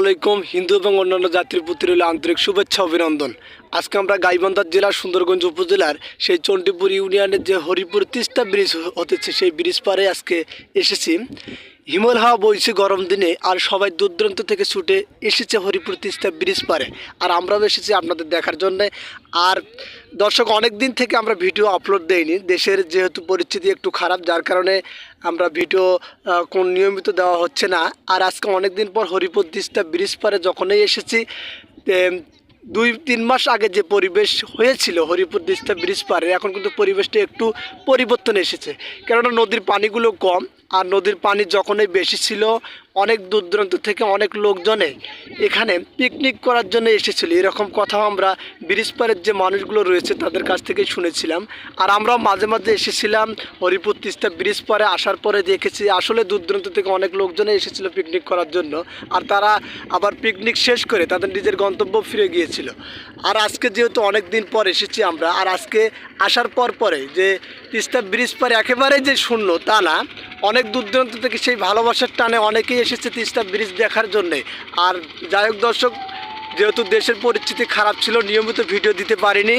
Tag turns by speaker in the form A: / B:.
A: আলাইকুম। হিন্দু এবং অন্যান্য জাতির প্রতি রইল আন্তরিক শুভেচ্ছা, অভিনন্দন। আজকে আমরা গাইবান্ধার জেলার সুন্দরগঞ্জ উপজেলার সেই চণ্ডীপুর ইউনিয়নের যে হরিপুর তিস্তা ব্রিজ হতেছে, সেই ব্রিজ পারে আজকে এসেছি। হিমল হাওয়া বইছে গরম দিনে, আর সবাই দূর দূরান্ত থেকে ছুটে এসেছে হরিপুর তিস্তা ব্রিজ পারে। আর আমরাও এসেছি আপনাদের দেখার জন্য। আর দর্শক অনেক দিন থেকে আমরা ভিডিও আপলোড দেইনি। দেশের যেহেতু পরিস্থিতি একটু খারাপ, যার কারণে আমরা ভিডিও কোন নিয়মিত দেওয়া হচ্ছে না। আর আজকে অনেক দিন পর হরিপুর তিস্তা ব্রিজ পারে যখনই এসেছি দুই, তিন মাস আগে যে পরিবেশ হয়েছিল হরিপুর তিস্তা ব্রিজ পারে, এখন কিন্তু পরিবেশটা একটু পরিবর্তন এসেছে। কেননা নদীর পানিগুলো কম আর নদীর পানি যখনই বেশি ছিল, অনেক দূর দূরান্ত থেকে অনেক লোকজনে এখানে পিকনিক করার জন্য এসেছিল। এরকম কথাও আমরা ব্রিজ পাড়ের যে মানুষগুলো রয়েছে তাদের কাছ থেকে শুনেছিলাম। আর আমরাও মাঝে মাঝে এসেছিলাম হরিপুর তিস্তা ব্রিজ পাড়ে আসার পরে দেখেছি, আসলে দূর দূরান্ত থেকে অনেক লোকজনে এসেছিল পিকনিক করার জন্য। আর তারা আবার পিকনিক শেষ করে তাদের নিজের গন্তব্য ফিরে গিয়েছিল। আর আজকে যেহেতু অনেক দিন পর এসেছি আমরা, আর আজকে আসার পর পরে যে তিস্তা ব্রিজ পারে একেবারে যে শূন্য তা না অনেক দূর দূরান্ত থেকে সেই ভালোবাসার টানে অনেকেই এসেছে তিস্তা ব্রিজ দেখার জন্যে। আর যাই দর্শক, যেহেতু দেশের পরিস্থিতি খারাপ ছিল, নিয়মিত ভিডিও দিতে পারিনি।